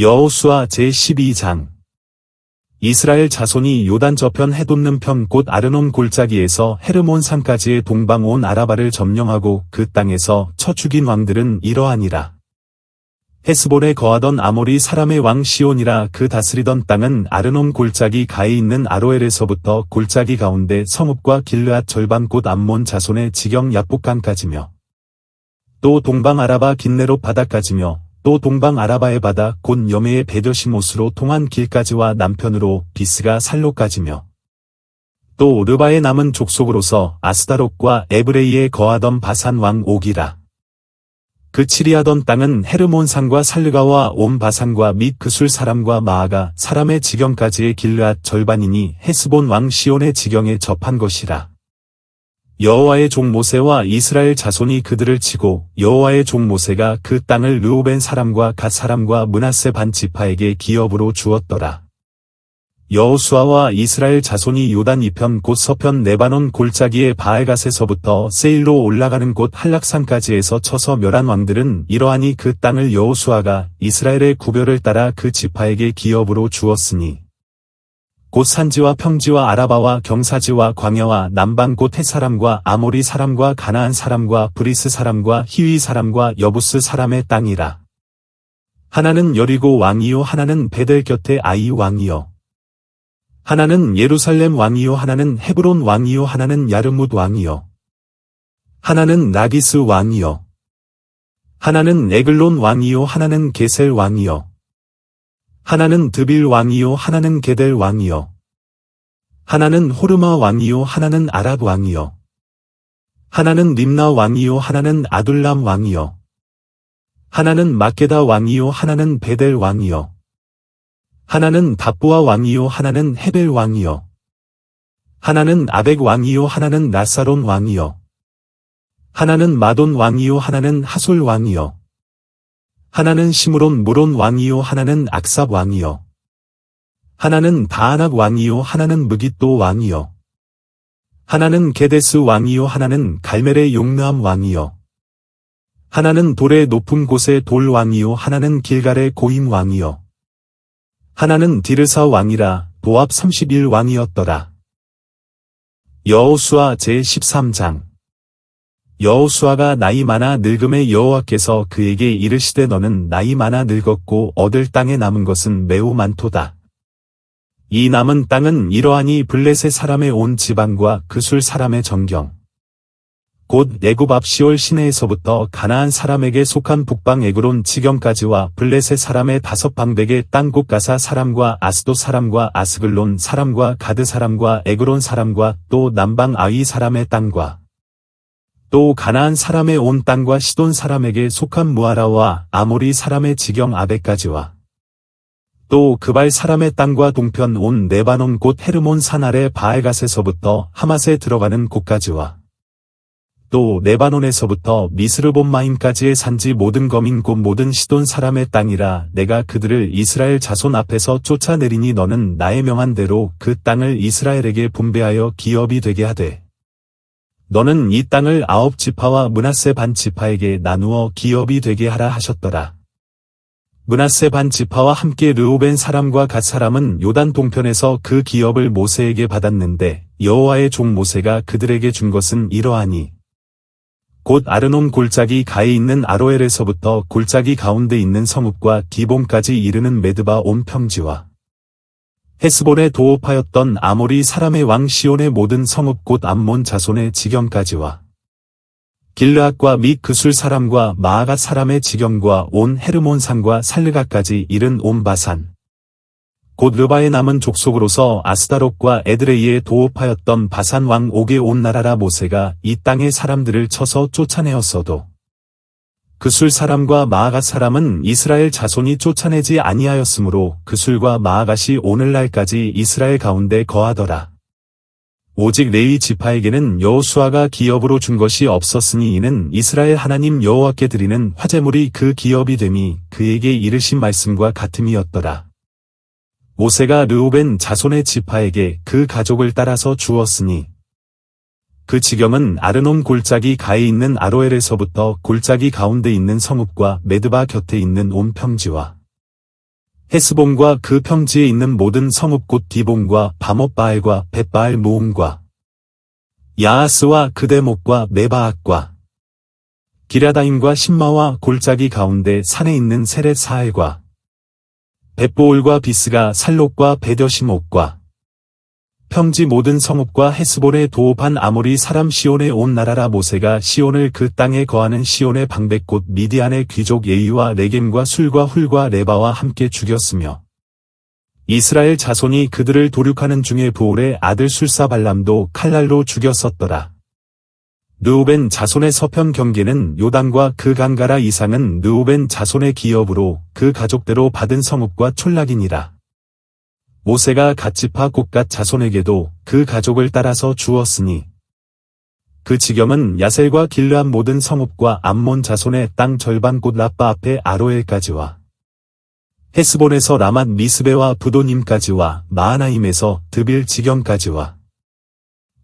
여호수아 제12장 이스라엘 자손이 요단 저편 해돋는 편곧 아르논 골짜기에서 헤르몬 산까지의 동방 온 아라바를 점령하고 그 땅에서 쳐 죽인 왕들은 이러하니라. 헤스본에 거하던 아모리 사람의 왕 시온이라 그 다스리던 땅은 아르논 골짜기 가에 있는 아로엘에서부터 골짜기 가운데 성읍과 길르앗 절반 곧 암몬 자손의 지경 야복강까지며 또 동방 아라바 긴네로 바다까지며 또 동방 아라바의 바다 곧 여메의 베더시못으로 통한 길까지와 남편으로 비스가 살로까지며 또 르바의 남은 족속으로서 아스다롯과 에브레이에 거하던 바산 왕 옥이라. 그 치리하던 땅은 헤르몬 산과 살르가와 온 바산과 및 그술 사람과 마아가 사람의 지경까지의 길르앗 절반이니 헤스본 왕 시온의 지경에 접한 것이라. 여호와의 종 모세와 이스라엘 자손이 그들을 치고 여호와의 종 모세가 그 땅을 르오벤 사람과 갓 사람과 문하세 반 지파에게 기업으로 주었더라. 여호수아와 이스라엘 자손이 요단 이편 곧 서편 네바논 골짜기의 바알갓에서부터 세일로 올라가는 곳 한락산까지에서 쳐서 멸한 왕들은 이러하니 그 땅을 여호수아가 이스라엘의 구별을 따라 그 지파에게 기업으로 주었으니 곧 산지와 평지와 아라바와 경사지와 광야와 남방 곧 햇사람과 아모리 사람과 가나안 사람과 브리스 사람과 히위 사람과 여부스 사람의 땅이라. 하나는 여리고 왕이요 하나는 베델 곁에 아이 왕이요. 하나는 예루살렘 왕이요 하나는 헤브론 왕이요 하나는 야르뭇 왕이요. 하나는 나기스 왕이요. 하나는 에글론 왕이요 하나는 게셀 왕이요. 하나는 드빌 왕이요 하나는 게델 왕이요. 하나는 호르마 왕이요 하나는 아랍 왕이요. 하나는 림나 왕이요 하나는 아둘람 왕이요. 하나는 마케다 왕이요 하나는 베델 왕이요. 하나는 바부아 왕이요 하나는 헤벨 왕이요. 하나는 아벡 왕이요 하나는 나사론 왕이요. 하나는 마돈 왕이요 하나는 하솔 왕이요. 하나는 시므론 무론 왕이요 하나는 악삽 왕이요. 하나는 바아낙 왕이요 하나는 무기또 왕이요. 하나는 게데스 왕이요 하나는 갈멜의 용르암 왕이요. 하나는 돌의 높은 곳의 돌 왕이요 하나는 길갈의 고임 왕이요. 하나는 디르사 왕이라 도합 31 왕이었더라. 여호수아 제13장 여호수아가 나이 많아 늙음에 여호와께서 그에게 이르시되 너는 나이 많아 늙었고 얻을 땅에 남은 것은 매우 많도다. 이 남은 땅은 이러하니 블레셋 사람의 온 지방과 그술 사람의 정경. 곧 애굽 앞 시올 시내에서부터 가나안 사람에게 속한 북방 에그론 지경까지와 블레셋 사람의 다섯 방백의 땅곳 가사 사람과 아스도 사람과 아스글론 사람과 가드 사람과 에그론 사람과 또 남방 아위 사람의 땅과 또 가나안 사람의 온 땅과 시돈 사람에게 속한 무아라와 아모리 사람의 지경 아베까지와. 또 그발 사람의 땅과 동편 온 네바논 곧 헤르몬 산 아래 바알갓에서부터 하맛에 들어가는 곳까지와. 또 네바논에서부터 미스르본마임까지의 산지 모든 거민 곧 모든 시돈 사람의 땅이라 내가 그들을 이스라엘 자손 앞에서 쫓아내리니 너는 나의 명한 대로 그 땅을 이스라엘에게 분배하여 기업이 되게 하되 너는 이 땅을 아홉 지파와 문하세 반 지파에게 나누어 기업이 되게 하라 하셨더라. 문하세 반 지파와 함께 르오벤 사람과 갓 사람은 요단 동편에서 그 기업을 모세에게 받았는데 여호와의 종 모세가 그들에게 준 것은 이러하니 곧 아르논 골짜기 가에 있는 아로엘에서부터 골짜기 가운데 있는 성읍과 기본까지 이르는 메드바 온 평지와 헤스본에 도읍하였던 아모리 사람의 왕 시온의 모든 성읍 곧 암몬 자손의 지경까지와. 길르앗과 및 그술 사람과 마아가 사람의 지경과 온 헤르몬 산과 살르가까지 이른 온 바산. 곧 르바의 남은 족속으로서 아스다롯과 에드레이에 도읍하였던 바산 왕 옥의 온 나라라 모세가 이 땅의 사람들을 쳐서 쫓아내었어도 그술 사람과 마아갓 사람은 이스라엘 자손이 쫓아내지 아니하였으므로 그술과 마아갓이 오늘날까지 이스라엘 가운데 거하더라. 오직 레위 지파에게는 여호수아가 기업으로 준 것이 없었으니 이는 이스라엘 하나님 여호와께 드리는 화제물이 그 기업이 됨이 그에게 이르신 말씀과 같음이었더라. 모세가 르우벤 자손의 지파에게 그 가족을 따라서 주었으니 그 지경은 아르논 골짜기 가에 있는 아로엘에서부터 골짜기 가운데 있는 성읍과 메드바 곁에 있는 온 평지와 헤스본과 그 평지에 있는 모든 성읍 곧 디본과 바못바알과 벳바알 모음과 야하스와 그대목과 메바악과 기라다임과 신마와 골짜기 가운데 산에 있는 세렛 사알과 벳보올과 비스가 살록과 베더시목과 평지 모든 성읍과 헤스본의 도읍한 아모리 사람 시온에 온 나라라 모세가 시온을 그 땅에 거하는 시온의 방백곳 미디안의 귀족 예이와 레겜과 술과 훌과 레바와 함께 죽였으며 이스라엘 자손이 그들을 도륙하는 중에 부올의 아들 술사 발람도 칼날로 죽였었더라. 느우벤 자손의 서편 경계는 요단과 그 강가라 이상은 느우벤 자손의 기업으로 그 가족대로 받은 성읍과 촌락이니라. 모세가 갓지파 곡갓 자손에게도 그 가족을 따라서 주었으니 그 지경은 야셀과 길르한 모든 성읍과 암몬 자손의 땅 절반 곳 라빠 앞에 아로엘까지와. 헤스본에서 라맛 미스베와 부도님까지와. 마하나임에서 드빌 지경까지와.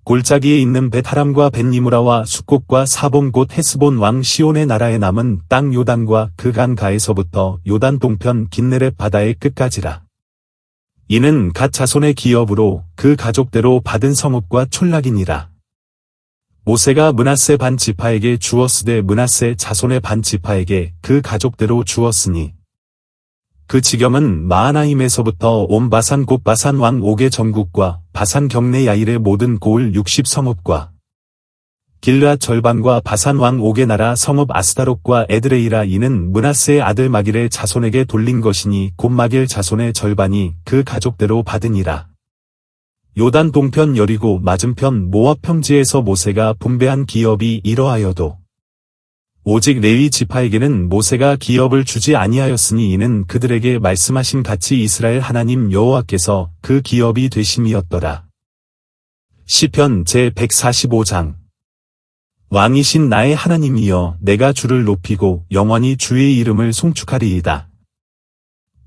골짜기에 있는 베타람과 벤니무라와 수꽃과 사본 곳 헤스본 왕 시온의 나라에 남은 땅 요단과 그 강가에서부터 요단 동편 긴네렛 바다의 끝까지라. 이는 갓 자손의 기업으로 그 가족대로 받은 성읍과 촌락이니라. 모세가 문하세 반 지파에게 주었으되 문하세 자손의 반 지파에게 그 가족대로 주었으니 그 지경은 마하나임에서부터 온 바산 곧 바산 왕 옥의 전국과 바산 경내 야일의 모든 고을 60 성읍과 길르앗 절반과 바산 왕 옥의 나라 성읍 아스다롯과 에드레이라 이는 문하세의 아들 마길의 자손에게 돌린 것이니 곧 마길 자손의 절반이 그 가족대로 받으니라. 요단 동편 여리고 맞은편 모압 평지에서 모세가 분배한 기업이 이러하여도 오직 레위 지파에게는 모세가 기업을 주지 아니하였으니 이는 그들에게 말씀하신 같이 이스라엘 하나님 여호와께서 그 기업이 되심이었더라. 시편 제145장 왕이신 나의 하나님이여 내가 주를 높이고 영원히 주의 이름을 송축하리이다.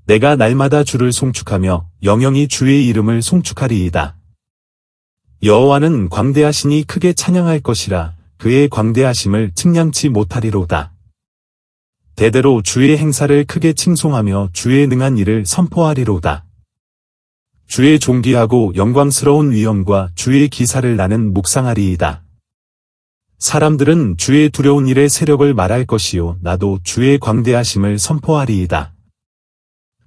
내가 날마다 주를 송축하며 영영이 주의 이름을 송축하리이다. 여호와는 광대하시니 크게 찬양할 것이라 그의 광대하심을 측량치 못하리로다. 대대로 주의 행사를 크게 칭송하며 주의 능한 일을 선포하리로다. 주의 존귀하고 영광스러운 위엄과 주의 기사를 나는 묵상하리이다. 사람들은 주의 두려운 일의 세력을 말할 것이요 나도 주의 광대하심을 선포하리이다.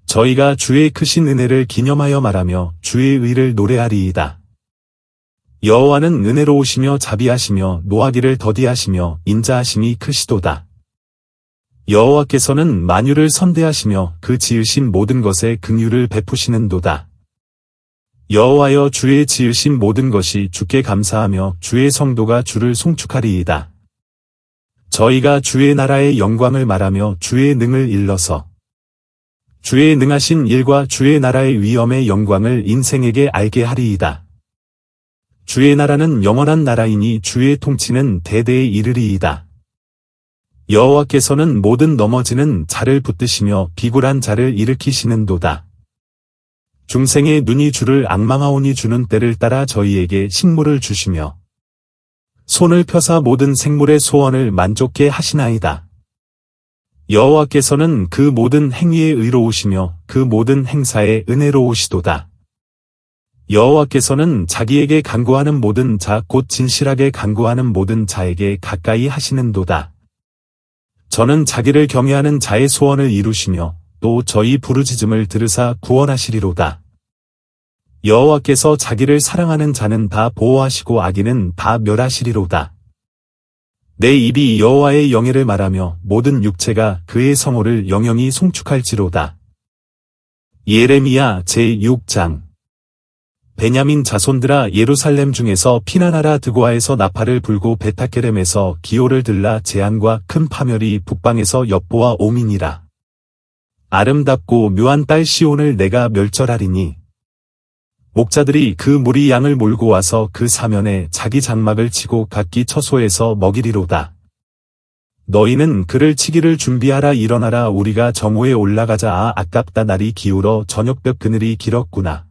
저희가 주의 크신 은혜를 기념하여 말하며 주의 의를 노래하리이다. 여호와는 은혜로우시며 자비하시며 노하기를 더디하시며 인자하심이 크시도다. 여호와께서는 만유를 선대하시며 그 지으신 모든 것에 긍휼을 베푸시는도다. 여호와여 주의 지으신 모든 것이 주께 감사하며 주의 성도가 주를 송축하리이다. 저희가 주의 나라의 영광을 말하며 주의 능을 일러서 주의 능하신 일과 주의 나라의 위엄의 영광을 인생에게 알게 하리이다. 주의 나라는 영원한 나라이니 주의 통치는 대대에 이르리이다. 여호와께서는 모든 넘어지는 자를 붙드시며 비굴한 자를 일으키시는도다. 중생의 눈이 주를 악망하오니 주는 때를 따라 저희에게 식물을 주시며 손을 펴사 모든 생물의 소원을 만족케 하시나이다. 여호와께서는 그 모든 행위에 의로우시며 그 모든 행사에 은혜로우시도다. 여호와께서는 자기에게 간구하는 모든 자 곧 진실하게 간구하는 모든 자에게 가까이 하시는도다. 저는 자기를 경외하는 자의 소원을 이루시며 또 저희 부르짖음을 들으사 구원하시리로다. 여호와께서 자기를 사랑하는 자는 다 보호하시고 악인은 다 멸하시리로다. 내 입이 여호와의 영예를 말하며 모든 육체가 그의 성호를 영영히 송축할지로다. 예레미야 제6장 베냐민 자손들아 예루살렘 중에서 피난하라 드고아에서 나팔을 불고 베타케렘에서 기호를 들라 재앙과 큰 파멸이 북방에서 엽보와 오민이라. 아름답고 묘한 딸 시온을 내가 멸절하리니 목자들이 그 무리 양을 몰고 와서 그 사면에 자기 장막을 치고 각기 처소에서 먹이리로다. 너희는 그를 치기를 준비하라 일어나라 우리가 정오에 올라가자 아 아깝다 날이 기울어 저녁볕 그늘이 길었구나.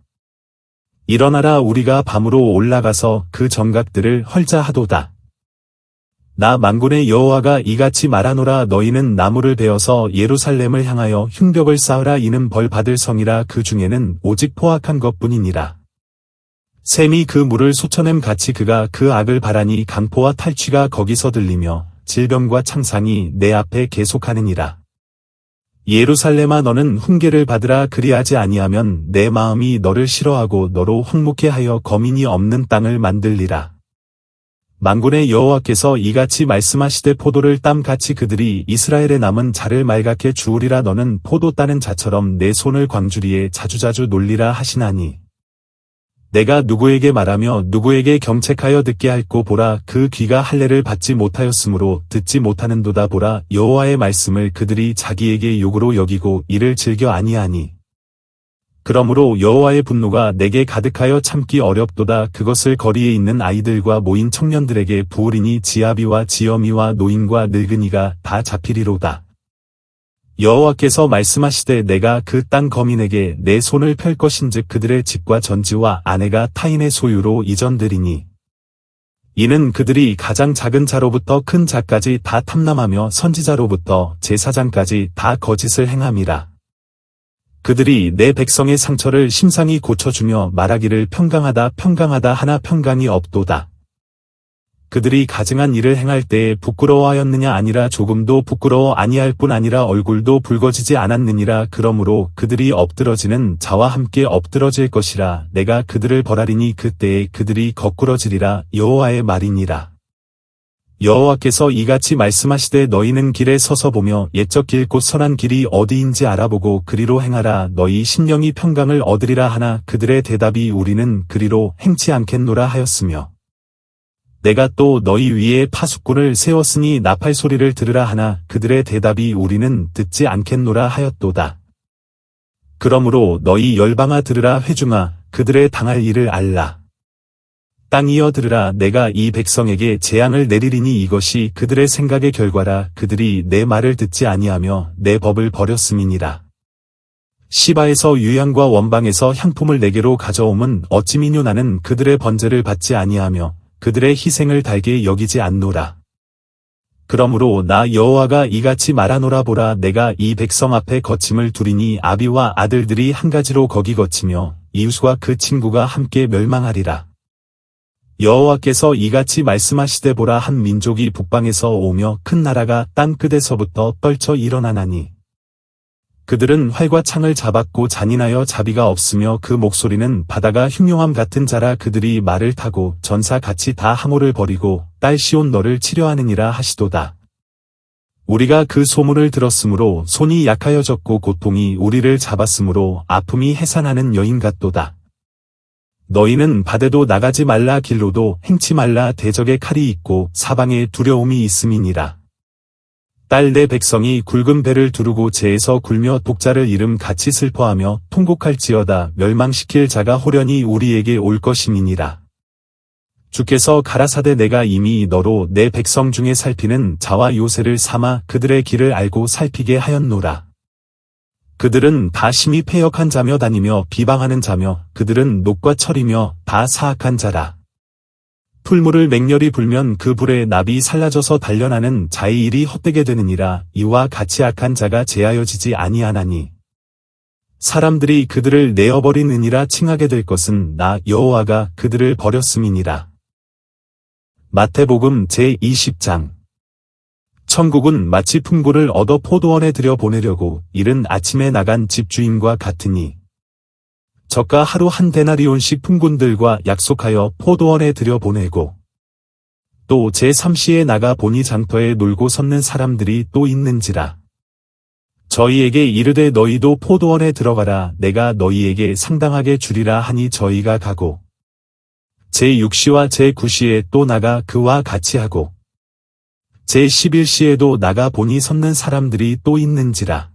일어나라 우리가 밤으로 올라가서 그 정각들을 헐자 하도다. 나 만군의 여호와가 이같이 말하노라 너희는 나무를 베어서 예루살렘을 향하여 흉벽을 쌓으라 이는 벌 받을 성이라 그 중에는 오직 포악한 것뿐이니라. 샘이 그 물을 솟쳐냄 같이 그가 그 악을 바라니 강포와 탈취가 거기서 들리며 질병과 창상이 내 앞에 계속하느니라. 예루살렘아 너는 훈계를 받으라 그리하지 아니하면 내 마음이 너를 싫어하고 너로 황묵해 하여 거민이 없는 땅을 만들리라. 만군의 여호와께서 이같이 말씀하시되 포도를 땀같이 그들이 이스라엘에 남은 자를 말갛게 주우리라 너는 포도 따는 자처럼 내 손을 광주리에 자주자주 놀리라 하시나니. 내가 누구에게 말하며 누구에게 경책하여 듣게 할고 보라 그 귀가 할례를 받지 못하였으므로 듣지 못하는도다 보라 여호와의 말씀을 그들이 자기에게 욕으로 여기고 이를 즐겨 아니하니. 그러므로 여호와의 분노가 내게 가득하여 참기 어렵도다 그것을 거리에 있는 아이들과 모인 청년들에게 부으리니 지아비와 지어미와 노인과 늙은이가 다 잡히리로다. 여호와께서 말씀하시되 내가 그 땅 거민에게 내 손을 펼 것인즉 그들의 집과 전지와 아내가 타인의 소유로 이전되리니 이는 그들이 가장 작은 자로부터 큰 자까지 다 탐남하며 선지자로부터 제사장까지 다 거짓을 행함이라. 그들이 내 백성의 상처를 심상히 고쳐주며 말하기를 평강하다 평강하다 하나 평강이 없도다. 그들이 가증한 일을 행할 때에 부끄러워하였느냐 아니라 조금도 부끄러워 아니할 뿐 아니라 얼굴도 붉어지지 않았느니라 그러므로 그들이 엎드러지는 자와 함께 엎드러질 것이라 내가 그들을 벌하리니 그때에 그들이 거꾸러지리라 여호와의 말이니라. 여호와께서 이같이 말씀하시되 너희는 길에 서서 보며 옛적 길 곧 선한 길이 어디인지 알아보고 그리로 행하라 너희 심령이 평강을 얻으리라 하나 그들의 대답이 우리는 그리로 행치 않겠노라 하였으며 내가 또 너희 위에 파수꾼을 세웠으니 나팔 소리를 들으라 하나 그들의 대답이 우리는 듣지 않겠노라 하였도다. 그러므로 너희 열방아 들으라 회중아 그들의 당할 일을 알라. 땅이여 들으라 내가 이 백성에게 재앙을 내리리니 이것이 그들의 생각의 결과라 그들이 내 말을 듣지 아니하며 내 법을 버렸음이니라. 시바에서 유향과 원방에서 향품을 내게로 가져옴은 어찌미뇨 나는 그들의 번제를 받지 아니하며 그들의 희생을 달게 여기지 않노라. 그러므로 나 여호와가 이같이 말하노라 보라 내가 이 백성 앞에 거침을 두리니 아비와 아들들이 한 가지로 거기 거치며 이웃과 그 친구가 함께 멸망하리라. 여호와께서 이같이 말씀하시되 보라 한 민족이 북방에서 오며 큰 나라가 땅 끝에서부터 떨쳐 일어나나니 그들은 활과 창을 잡았고 잔인하여 자비가 없으며 그 목소리는 바다가 흉용함 같은 자라 그들이 말을 타고 전사 같이 다 항호를 버리고 딸 시온 너를 치려하느니라 하시도다. 우리가 그 소문을 들었으므로 손이 약하여졌고 고통이 우리를 잡았으므로 아픔이 해산하는 여인 같도다. 너희는 바다도 나가지 말라 길로도 행치 말라 대적의 칼이 있고 사방에 두려움이 있음이니라. 딸 내 백성이 굵은 배를 두르고 재에서 굴며 독자를 잃음 같이 슬퍼하며 통곡할지어다 멸망시킬 자가 호련히 우리에게 올 것임이니라. 주께서 가라사대 내가 이미 너로 내 백성 중에 살피는 자와 요새를 삼아 그들의 길을 알고 살피게 하였노라. 그들은 다 심히 패역한 자며 다니며 비방하는 자며 그들은 녹과 철이며 다 사악한 자라. 풀물을 맹렬히 불면 그 불에 납이 살라져서 단련하는 자의 일이 헛되게 되느니라 이와 같이 악한 자가 제하여지지 아니하나니. 사람들이 그들을 내어버리느니라 칭하게 될 것은 나 여호와가 그들을 버렸음이니라. 마태복음 제20장 천국은 마치 풍고를 얻어 포도원에 들여 보내려고 이른 아침에 나간 집주인과 같으니 저가 하루 한 데나리온씩 풍군들과 약속하여 포도원에 들여보내고 또 제3시에 나가 보니 장터에 놀고 섰는 사람들이 또 있는지라. 저희에게 이르되 너희도 포도원에 들어가라 내가 너희에게 상당하게 주리라 하니 저희가 가고 제6시와 제9시에 또 나가 그와 같이 하고 제11시에도 나가 보니 섰는 사람들이 또 있는지라.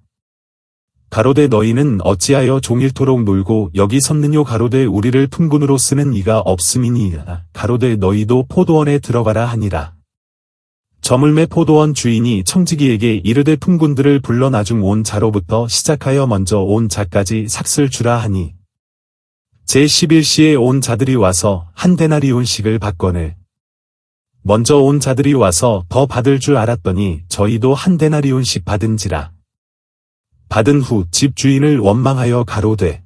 가로되 너희는 어찌하여 종일토록 놀고 여기 섰느뇨 가로되 우리를 풍군으로 쓰는 이가 없음이니이다. 가로되 너희도 포도원에 들어가라 하니라. 저물매 포도원 주인이 청지기에게 이르되 풍군들을 불러 나중 온 자로부터 시작하여 먼저 온 자까지 삭슬 주라 하니. 제11시에 온 자들이 와서 한 데나리온씩을 받거늘. 먼저 온 자들이 와서 더 받을 줄 알았더니 저희도 한 데나리온씩 받은지라. 받은 후 집 주인을 원망하여 가로되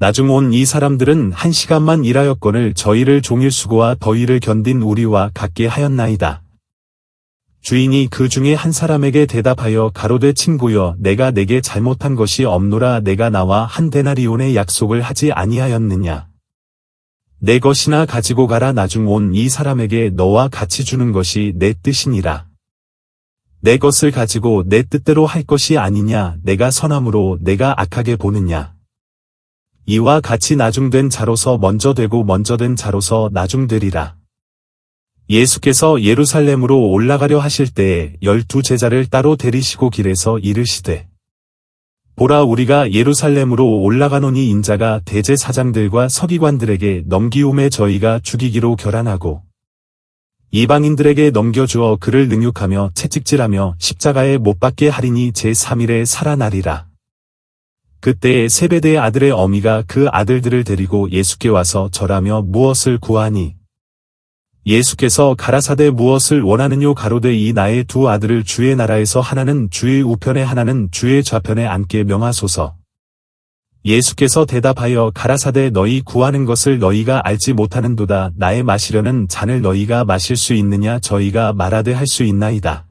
나중 온 이 사람들은 한 시간만 일하였거늘 저희를 종일 수고와 더위를 견딘 우리와 같게 하였나이다. 주인이 그 중에 한 사람에게 대답하여 가로되 친구여 내가 내게 잘못한 것이 없노라 내가 나와 한 데나리온의 약속을 하지 아니하였느냐. 내 것이나 가지고 가라 나중 온 이 사람에게 너와 같이 주는 것이 내 뜻이니라. 내 것을 가지고 내 뜻대로 할 것이 아니냐 내가 선함으로 내가 악하게 보느냐. 이와 같이 나중된 자로서 먼저 되고 먼저 된 자로서 나중되리라. 예수께서 예루살렘으로 올라가려 하실 때에 열두 제자를 따로 데리시고 길에서 이르시되 보라 우리가 예루살렘으로 올라가노니 인자가 대제사장들과 서기관들에게 넘기움에 저희가 죽이기로 결안하고 이방인들에게 넘겨주어 그를 능욕하며 채찍질하며 십자가에 못 박게 하리니 제3일에 살아나리라. 그때에 세베대의 아들의 어미가 그 아들들을 데리고 예수께 와서 절하며 무엇을 구하니 예수께서 가라사대 무엇을 원하느뇨 가로되 이 나의 두 아들을 주의 나라에서 하나는 주의 우편에 하나는 주의 좌편에 앉게 명하소서. 예수께서 대답하여 가라사대 너희 구하는 것을 너희가 알지 못하는도다 나의 마시려는 잔을 너희가 마실 수 있느냐 저희가 말하되 할 수 있나이다.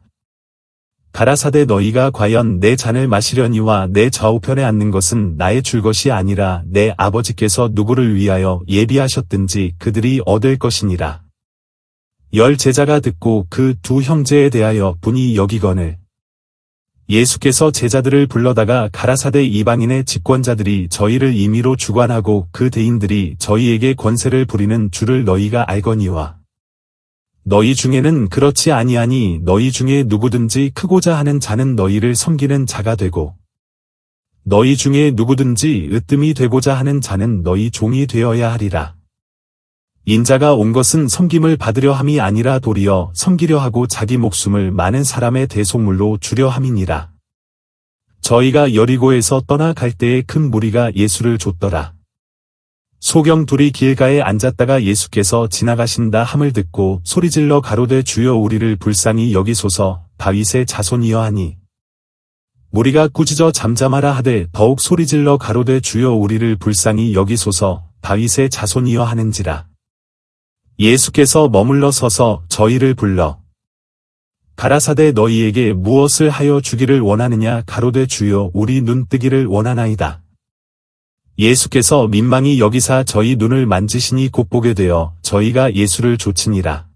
가라사대 너희가 과연 내 잔을 마시려니와 내 좌우편에 앉는 것은 나의 줄 것이 아니라 내 아버지께서 누구를 위하여 예비하셨든지 그들이 얻을 것이니라. 열 제자가 듣고 그 두 형제에 대하여 분이 여기거늘 예수께서 제자들을 불러다가 가라사대 이방인의 집권자들이 저희를 임의로 주관하고 그 대인들이 저희에게 권세를 부리는 줄을 너희가 알거니와 너희 중에는 그렇지 아니하니 너희 중에 누구든지 크고자 하는 자는 너희를 섬기는 자가 되고 너희 중에 누구든지 으뜸이 되고자 하는 자는 너희 종이 되어야 하리라. 인자가 온 것은 섬김을 받으려 함이 아니라 도리어 섬기려 하고 자기 목숨을 많은 사람의 대속물로 주려 함이니라. 저희가 여리고에서 떠나갈 때에 큰 무리가 예수를 줬더라. 소경 둘이 길가에 앉았다가 예수께서 지나가신다 함을 듣고 소리질러 가로되 주여 우리를 불쌍히 여기소서 다윗의 자손이여 하니 무리가 꾸짖어 잠잠하라 하되 더욱 소리질러 가로되 주여 우리를 불쌍히 여기소서 다윗의 자손이여 하는지라. 예수께서 머물러 서서 저희를 불러 가라사대 너희에게 무엇을 하여 주기를 원하느냐 가로되 주여 우리 눈 뜨기를 원하나이다. 예수께서 민망히 여기사 저희 눈을 만지시니 곧 보게 되어 저희가 예수를 좇으니라.